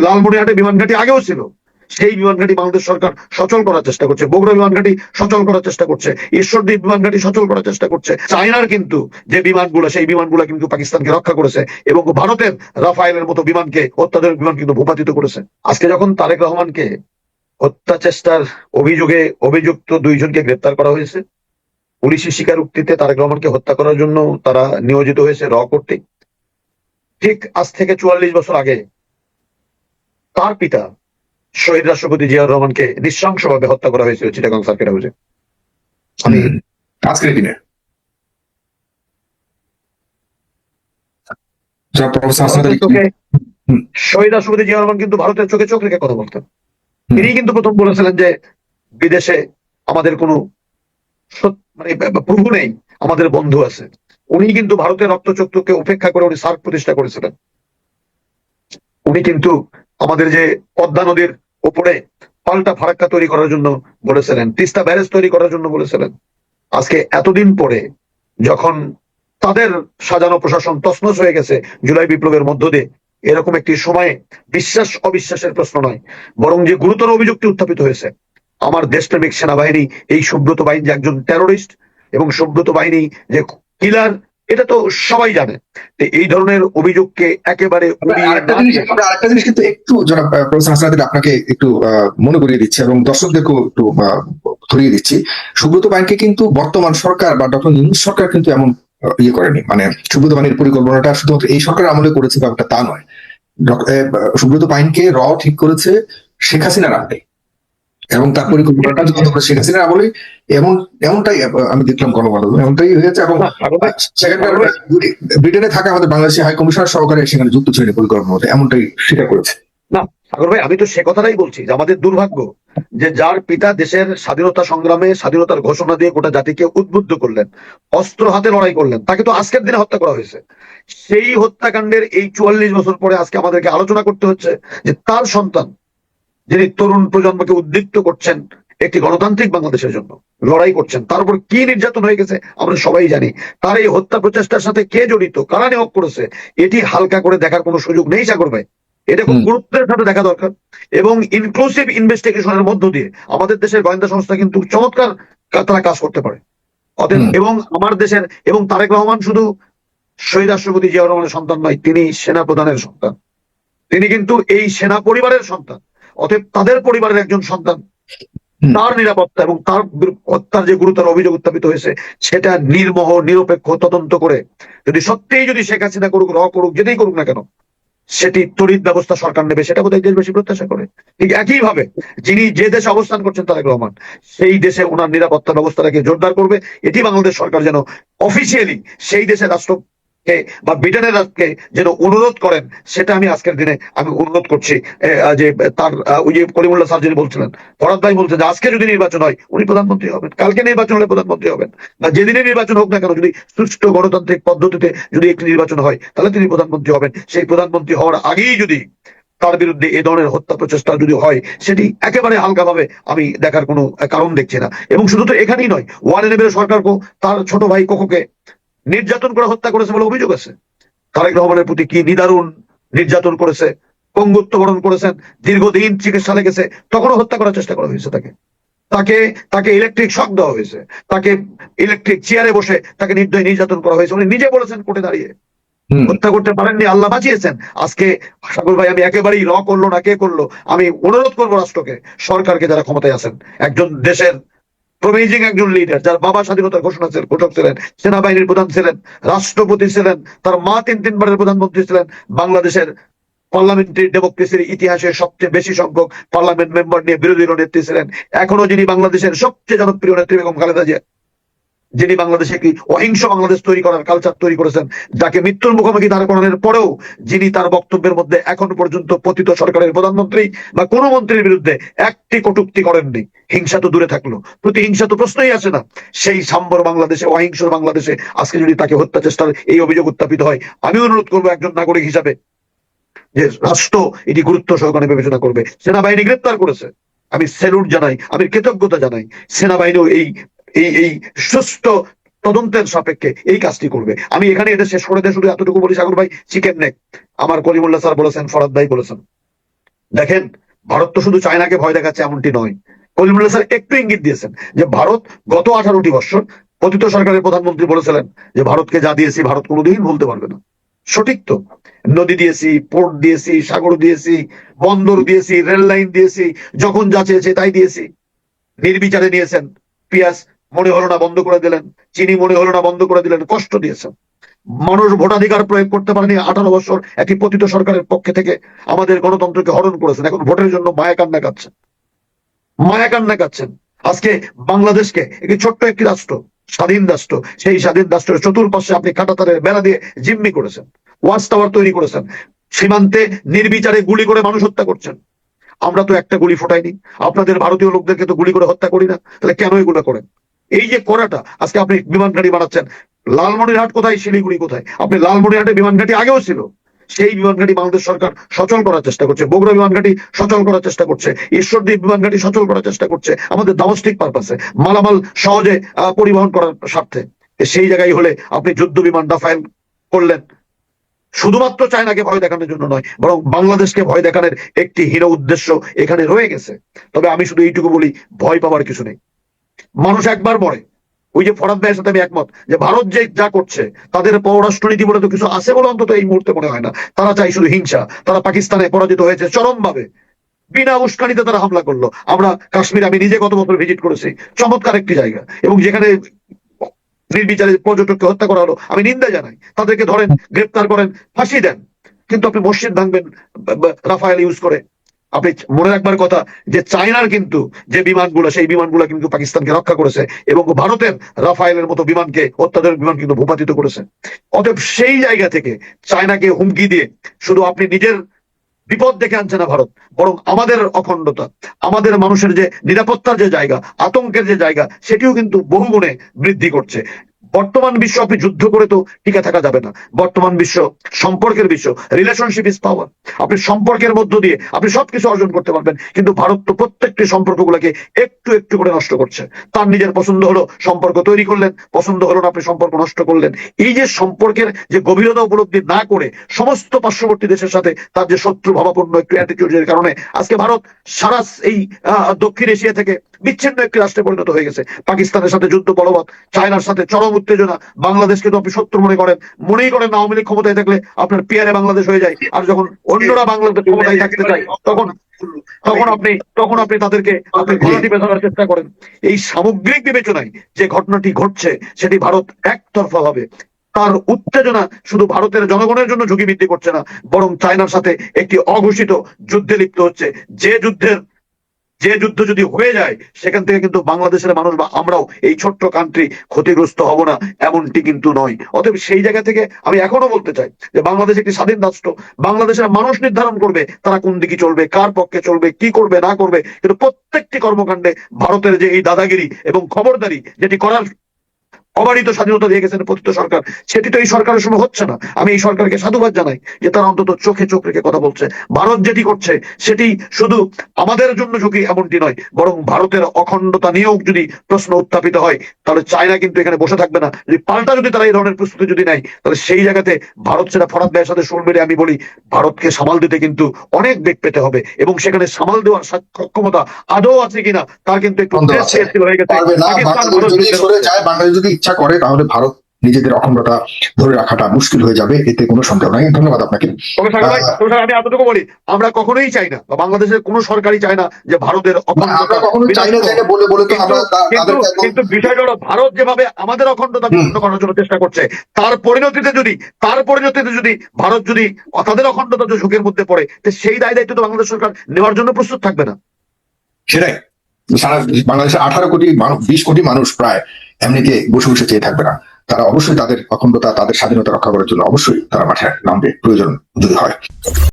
লালমনিরহাটে বিমান ঘাঁটি আগেও ছিল। সেই বিমান ঘাঁটি বাংলাদেশ সরকার সচল করার চেষ্টা করছে। বগুড়া বিমান ঘাঁটি সচল করার চেষ্টা করছে। ঈশ্বরদীপ বিমান ঘাঁটি সচল করার চেষ্টা করছে। চায়নার কিন্তু যে বিমানগুলো, সেই বিমানগুলো কিন্তু পাকিস্তানকে রক্ষা করেছে এবং ভারতের রাফায়েলের মতো বিমানকে, অত্যাধুনিক বিমান কিন্তু ভূপাতিত করেছে। আজকে যখন তারেক রহমানকে হত্যা চেষ্টার অভিযোগে অভিযুক্ত দুইজনকে গ্রেপ্তার করা হয়েছে, পুলিশের স্বীকারোক্তিতে তারেক রহমানকে হত্যা করার জন্য তারা নিয়োজিত হয়েছে র কর্তৃক। ঠিক আজ থেকে চুয়াল্লিশ বছর আগে তার পিতা শহীদ রাষ্ট্রপতি জিয়াউর রহমানকে নৃশংসভাবে হত্যা করা হয়েছিল চিটাগাং সার্কিট হাউসে? আমি আজকের দিনে। শহীদ রাষ্ট্রপতি জিয়াউর রহমান কিন্তু ভারতের চোখে চোখ রেখে কথা বলতেন। তিনি কিন্তু প্রথম বলেছিলেন যে বিদেশে আমাদের কোনো মানে প্রভু নেই আমাদের বন্ধু আছে। উনি কিন্তু ভারতের রক্তচক্ষুকে উপেক্ষা করে উনি সার্ক প্রতিষ্ঠা করেছিলেন। উনি কিন্তু আমাদের যে পদ্মা নদীর উপরে পাল্টা ফারাক্কা তৈরি করার জন্য বলেছিলেন, তিস্তা ব্যারেজ তৈরি করার জন্য বলেছিলেন। আজকে এতদিন পরে যখন তাদের সাজানো প্রশাসন তছনছ হয়ে গেছে জুলাই বিপ্লবের মধ্য দিয়ে, এরকম একটি সময়ে বিশ্বাস অবিশ্বাসের প্রশ্ন নয়, বরং যে গুরুতর অভিযুক্তি উত্থাপিত হয়েছে, আমার দেশপ্রেমিক সেনাবাহিনী, এই সুব্রত বাহিনী একজন টেরোরিস্ট এবং সুব্রত বাহিনী যে কিলার এটা তো সবাই জানে এই ধরনের অভিযোগকে একেবারে আরেকটা জিনিস কিন্তু একটু জনাব প্রফেসর হাসান আপনাকে একটু মনে করিয়ে দিচ্ছি এবং দর্শকদেরকেও একটু ধরিয়ে দিচ্ছি। সুব্রত বাইনকে কিন্তু বর্তমান সরকার বা ডক্টর ইউনুস সরকার কিন্তু এমন ইয়ে করেনি। মানে সুব্রত বাইনের পরিকল্পনাটা শুধুমাত্র এই সরকার আমলে করেছে ব্যাপারটা তা নয়। সুব্রত বাইনকে র ঠিক করেছে শেখ হাসিনার আমলে। এবং তার পরিকল্পনাটা যখন শেখ হাসিনার আমলে এমন এমনটাই আমি দেখলাম গণমাধ্যমে এমনটাই হয়েছে এবং না, সেখানকার ব্রিটেনে থাকা আমাদের বাংলাদেশি হাই কমিশনার সহকারে সেখানে যুক্ত ছিলেন এই পরিকল্পনার মধ্যে এমনটাই স্বীকার করেছে। সাগর ভাই আমি তো সে কথাটাই বলছি যে আমাদের দুর্ভাগ্য যে যার পিতা দেশের স্বাধীনতা সংগ্রামে স্বাধীনতার ঘোষণা দিয়ে গোটা জাতিকে উদ্বুদ্ধ করলেন অস্ত্র হাতে লড়াই করলেন তাকে তো আজকের দিনে হত্যা করা হয়েছে। সেই হত্যাকাণ্ডের এই চুয়াল্লিশ বছর পরে আজকে আমাদেরকে আলোচনা করতে হচ্ছে যে তার সন্তান যিনি তরুণ প্রজন্মকে উদ্দীপ্ত করছেন একটি গণতান্ত্রিক বাংলাদেশের জন্য লড়াই করছেন তার উপর কি নির্যাতন হয়ে গেছে আমরা সবাই জানি। তার এই হত্যা প্রচেষ্টার সাথে কে জড়িত কারা নিয়োগ করেছে এটি হালকা করে দেখার কোনো সুযোগ নেই সাগর ভাই। এটা খুব গুরুত্বের সাথে দেখা দরকার। এবং ইনক্লুসিভ ইনভেস্টিগেশনের মধ্য দিয়ে আমাদের দেশের গোয়েন্দা সংস্থা কিন্তু চমৎকার তারা কাজ করতে পারে। অতএব এবং আমার দেশের এবং তারেক রহমান শুধু শহীদ রাষ্ট্রপতি জিয়াউর রহমানের সন্তান নয় তিনি সেনা প্রধানের সন্তান। তিনি কিন্তু এই সেনা পরিবারের সন্তান। অতএব তাদের পরিবারের একজন সন্তান তার নিরাপত্তা এবং তার হত্যার যে গুরুতর অভিযোগ উত্থাপিত হয়েছে সেটা নির্মহ নিরপেক্ষ তদন্ত করে যদি সত্যিই যদি শেখ হাসিনা করুক র করুক যেটাই করুক না কেন সেটি তড়িৎ ব্যবস্থা সরকার নেবে সেটা বোধহয় দেশবাসী প্রত্যাশা করে। ঠিক একই ভাবে যিনি যে দেশে অবস্থান করছেন তারেক রহমান সেই দেশে ওনার নিরাপত্তা ব্যবস্থাটাকে জোরদার করবে। এটি বাংলাদেশ সরকার যেন অফিসিয়ালি সেই দেশের রাষ্ট্রকে বা ব্রিটেনের রাষ্ট্রকে যেন অনুরোধ করেন, সেটা আমি আজকের দিনে আমি অনুরোধ করছি যে তার ওই যে কলিমুল্লাহ স্যার যিনি বলছিলেন, ফরাদ ভাই বলছেন যে আজকে যদি নির্বাচন হয়, উনি প্রধানমন্ত্রী হবেন, কালকে নির্বাচন হলে প্রধানমন্ত্রী হবেন, বা যেদিনে নির্বাচন হোক না কেন, যদি সুষ্ঠু গণতান্ত্রিক পদ্ধতিতে যদি একটি নির্বাচন হয়, তাহলে তিনি প্রধানমন্ত্রী হবেন। সেই প্রধানমন্ত্রী হওয়ার আগেই যদি তার বিরুদ্ধে এ ধরনের হত্যা প্রচেষ্টা যদি হয়, সেটি একেবারে হালকাভাবে আমি দেখার কোনো কারণ দেখছি না। এবং শুধু তো এখানেই নয়, ওয়ান ইলেভেনের সরকারকে তার ছোট ভাই কোকোকে নির্যাতন করে হত্যা করেছে বলে অভিযোগ আছে। তারেক রহমানের প্রতি কি নিদারুণ নির্যাতন করেছে পঙ্গুত্ব বরণ করেছেন দীর্ঘদিন চিকিৎসা লেগেছে তখনও হত্যা করার চেষ্টা করা হয়েছে তাকে। তাকে তাকে ইলেকট্রিক শক দেওয়া হয়েছে। তাকে ইলেকট্রিক চেয়ারে বসে তাকে নির্দয় নির্যাতন করা হয়েছে। উনি নিজে বলেছেন কোর্টে দাঁড়িয়ে। হত্যা করতে পারেননি আল্লাহ বাঁচিয়েছেন। আজকে সাগর ভাই আমি একেবারেই র করল না কে করল? আমি অনুরোধ করব রাষ্ট্রকে সরকারকে যারা ক্ষমতায় আছেন একজন দেশের প্রমেজিং একজন লিডার যার বাবা স্বাধীনতার ঘোষণা ছিলেন, ঘোষক ছিলেন, সেনাবাহিনীর প্রধান ছিলেন, রাষ্ট্রপতি ছিলেন, তার মা তিন তিনবারের প্রধানমন্ত্রী ছিলেন, বাংলাদেশের পার্লামেন্টারি ডেমোক্রেসির ইতিহাসে সবচেয়ে বেশি সংখ্যক পার্লামেন্ট মেম্বার নিয়ে বিরোধী নেত্রী ছিলেন। এখনও যিনি বাংলাদেশের সবচেয়ে জনপ্রিয় নেত্রী বেগম খালেদা জিয়া যিনি বাংলাদেশে একটি অহিংস বাংলাদেশ তৈরি করার কালচার তৈরি করেছেন, যাকে মৃত্যুর মুখোমুখি দাঁড় করানোর পরেও যিনি তার বক্তব্যের মধ্যে এখন পর্যন্ত পতিত সরকারের প্রধানমন্ত্রী বা কোন মন্ত্রীর বিরুদ্ধে একটি কটুক্তি করেননি। হিংসা তো দূরে থাকল। প্রতিহিংসা তো প্রশ্নই আসে না। সেই সাম্বর বাংলাদেশে অহিংস বাংলাদেশে আজকে যদি তাকে হত্যা চেষ্টার এই অভিযোগ উত্থাপিত হয়, আমি অনুরোধ করব একজন নাগরিক হিসাবে যে রাষ্ট্র এটি গুরুত্ব সহকারে বিবেচনা করবে। সেনাবাহিনী গ্রেপ্তার করেছে। আমি স্যালুট জানাই, আমি কৃতজ্ঞতা জানাই। সেনাবাহিনীও এই এই এই সুস্থ তদন্তের সাপেক্ষে এই কাজটি করবে। আমি এখানে এটা শেষ করে দিয়ে শুধু এতটুকু বলি, সাগর ভাই, চিকেন নেক। আমার কলিমুল্লাহ স্যার বলেছেন, ফরাদ ভাই বলেছেন। দেখেন, ভারত তো শুধু চায়নাকে ভয় দেখাচ্ছে, এমনটি নয়। কলিমুল্লাহ স্যার একটু ইঙ্গিত দিয়েছেন যে ভারত গত আঠারোটি বছর পতিত সরকারের প্রধানমন্ত্রী বলেছিলেন যে ভারতকে যা দিয়েছি, ভারত কোনোদিন ভুলতে পারবে না। সঠিক তো। নদী দিয়েছি, পোর্ট দিয়েছি, সাগর দিয়েছি, বন্দর দিয়েছি রেল লাইন দিয়েছি, যখন যা চেয়েছে তাই দিয়েছি। নির্বিচারে নিয়েছেন পেঁয়াজ মনে হলো না বন্ধ করে দিলেন। চিনি মনে হলো না বন্ধ করে দিলেন, কষ্ট দিয়েছেন। মানুষ ভোটাধিকার প্রয়োগ করতে পারেনি। আঠারো বছর একটি পতিত সরকারের পক্ষে থেকে আমাদের গণতন্ত্রকে হরণ করেছেন। এখন ভোটের জন্য মায়া কান্না কাচ্ছেন মায়া কান্না কাচ্ছেন আজকে বাংলাদেশকে একটি ছোট্ট একটি রাষ্ট্র, স্বাধীন রাষ্ট্র, সেই স্বাধীন রাষ্ট্রের চতুর্পাশে আপনি কাটাতারের বেড়া দিয়ে জিম্মি করেছেন। ওয়াচ টাওয়ার তৈরি করেছেন। সীমান্তে নির্বিচারে গুলি করে মানুষ হত্যা করছেন। আমরা তো একটা গুলি ফোটাইনি। আপনাদের ভারতীয় লোকদেরকে তো গুলি করে হত্যা করি না। তাহলে কেন এগুলো করেন? এই যে করাটা আজকে আপনি বিমান ঘাঁটি বানাচ্ছেন, লালমনিরহাট কোথায়, শিলিগুড়ি কোথায়? আপনি লালমনিরহাটে বিমান ঘাঁটি আগেও ছিল। সেই বিমান ঘাঁটি বাংলাদেশ সরকার সচল করার চেষ্টা করছে, বগুড়া বিমান ঘাঁটি সচল করার চেষ্টা করছে ঈশ্বরদীপ বিমান ঘাঁটি সচল করার চেষ্টা করছে, আমাদের ডোমেস্টিক পারপাসে মালামাল সহজে পরিবহন করার স্বার্থে। সেই জায়গায় হলে আপনি যুদ্ধ বিমান রাফায়েল করলেন। শুধুমাত্র চায়নাকে ভয় দেখানোর জন্য নয়, বরং বাংলাদেশকে ভয় দেখানোর একটি হীন উদ্দেশ্য এখানে রয়ে গেছে। তবে আমি শুধু এইটুকু বলি, ভয় পাওয়ার কিছু নেই। মানুষ একবার মরে। ওই যে ফরাদ ভাইয়ের সাথে আমি একমত যে ভারত যে যা করছে, তাদের পররাষ্ট্রনীতি বলে তো কিছু আছে বলে অন্তত এই মুহূর্তে মনে হয় না। তারা চাই শুধু হিংসা। তারা পাকিস্তানে পরাজিত হয়েছে চরম ভাবে বিনা উস্কানিতে তারা হামলা করল। আমরা কাশ্মীর, আমি নিজে গত বছর ভিজিট করেছি। চমৎকার একটি জায়গা। এবং যেখানে নির্বিচারে পর্যটককে হত্যা করা হলো, আমি নিন্দা জানাই। তাদেরকে ধরেন, গ্রেপ্তার করেন, ফাঁসি দেন। কিন্তু আপনি মসজিদ ভাঙবেন রাফায়েল ইউজ করে। আপনি মনে রাখবার কথা যে চায়নার কিন্তু যে বিমানগুলো, সেই বিমানগুলো কিন্তু পাকিস্তানকে রক্ষা করেছে এবং ভারতের রাফায়েলের মতো বিমানকে, অত্যাধুনিক বিমান কিন্তু ভূপাতিত করেছে। অতএব সেই জায়গা থেকে চায়নাকে হুমকি দিয়ে শুধু আপনি নিজের বিপদ দেখে আনছে না ভারত, বরং আমাদের অখণ্ডতা, আমাদের মানুষের যে নিরাপত্তার যে জায়গা, আতঙ্কের যে জায়গা, সেটিও কিন্তু বহুগুণে বৃদ্ধি করছে। বর্তমান বিশ্ব আপনি যুদ্ধ করে তো টিকে থাকা যাবে না। বর্তমান বিশ্ব সম্পর্কের বিশ্ব রিলেশনশিপ ইজ পাওয়ার আপনি সম্পর্কের মধ্য দিয়ে আপনি সবকিছু অর্জন করতে পারবেন, কিন্তু ভারত তো প্রত্যেকটি সম্পর্কগুলোকে একটু একটু করে নষ্ট করছে। তার নিজের পছন্দ হলো সম্পর্ক তৈরি করলেন, পছন্দ হলো না আপনি সম্পর্ক নষ্ট করলেন। এই যে সম্পর্কের যে গভীরতা উপলব্ধি না করে সমস্ত পার্শ্ববর্তী দেশের সাথে তার যে শত্রু ভাবাপন্ন একটু অ্যাটিটিউডের কারণে, আজকে ভারত সারা এই দক্ষিণ এশিয়া থেকে বিচ্ছিন্ন একটি রাষ্ট্রে পরিণত হয়ে গেছে। পাকিস্তানের সাথে যুদ্ধ, বলবৎ। চায়নার সাথে চরম উত্তেজনা। বাংলাদেশকে তো আপনি শত্রু মনে করেন। মনেই করেন আওয়ামী লীগ ক্ষমতায় থাকলে আপনার পিয়ারে বাংলাদেশ হয়ে যায়। আর যখন অন্যরা বাংলাদেশ ক্ষমতায় থাকতে চায়, তখন তখন আপনি তখন আপনি তাদেরকে আপনি টিপে ধরার চেষ্টা করেন। এই সামগ্রিক বিবেচনায় যে ঘটনাটি ঘটছে, সেটি ভারত একতরফা হবে তার উত্তেজনা শুধু ভারতের জনগণের জন্য ঝুঁকি বৃদ্ধি করছে না, বরং চায়নার সাথে একটি অঘোষিত যুদ্ধে লিপ্ত হচ্ছে। যে যুদ্ধের যে যুদ্ধ যদি হয়ে যায়, সেখান থেকে কিন্তু বাংলাদেশের মানুষ বা আমরাও এই ছোট্ট কান্ট্রি ক্ষতিগ্রস্ত হব না, এমনটি কিন্তু নয়। অতএব সেই জায়গা থেকে আমি এখনও বলতে চাই যে বাংলাদেশ একটি স্বাধীন রাষ্ট্র। বাংলাদেশের মানুষ নির্ধারণ করবে তারা কোন দিকে চলবে, কার পক্ষে চলবে, কি করবে, না করবে। কিন্তু প্রত্যেকটি কর্মকাণ্ডে ভারতের যে এই দাদাগিরি এবং খবরদারি যেটি করার অবারিত স্বাধীনতা দিয়ে গেছেন পতিত সরকার। সেটি তো এই সরকারের সময় হচ্ছে না। আমি এই সরকারকে সাধুবাদ জানাই যে তারা অন্তত চোখে চোখ রেখে কথা বলছে। ভারত যেটি করছে সেটি শুধু আমাদের জন্য ঝুঁকি এমনটি নয় বরং ভারতের অখণ্ডতা নিয়েও যদি প্রশ্ন উত্থাপিত হয় তাহলে চায়না কিন্তু এখানে বসে থাকবে না। যদি পাল্টা যদি তারা এই ধরনের প্রস্তুতি যদি নেয় তাহলে সেই জায়গাতে ভারত সেটা ফরাদ ভাইয়ের সাথে সুর মেরে আমি বলি ভারতকে সামাল দিতে কিন্তু অনেক বেগ পেতে হবে এবং সেখানে সামাল দেওয়ার সক্ষমতা আদৌ আছে কিনা তার কিন্তু একটু হয়ে গেছে। পাকিস্তান ইচ্ছা করে তাহলে ভারত নিজেদের অখণ্ডতা ধরে রাখাটা মুশকিল হয়ে যাবে এতে কোনো সন্দেহ নাই। ধন্যবাদ আপনাকে। আমি এতটুকু বলি আমরা কখনোই চাই না বা বাংলাদেশের কোনো সরকারই চায় না যে ভারতের কিন্তু বিষয়টা হলো ভারত যেভাবে আমাদের অখণ্ডতা বিচ্ছিন্ন করার জন্য চেষ্টা করছে তার পরিণতিতে যদি তার পরিণতিতে যদি ভারত যদি তাদের অখণ্ডতা ঝুঁকির মধ্যে পড়ে তো সেই দায় দায়িত্ব তো বাংলাদেশ সরকার নেওয়ার জন্য প্রস্তুত থাকবে না। সেটাই। সারা বাংলাদেশের আঠারো কোটি বিশ কোটি মানুষ প্রায় এমনিতে বসে বসে চেয়ে থাকবে না। তারা অবশ্যই তাদের অখণ্ডতা, তাদের স্বাধীনতা রক্ষা করার জন্য অবশ্যই তারা মাঠে নামবে। প্রয়োজন যদি হয়।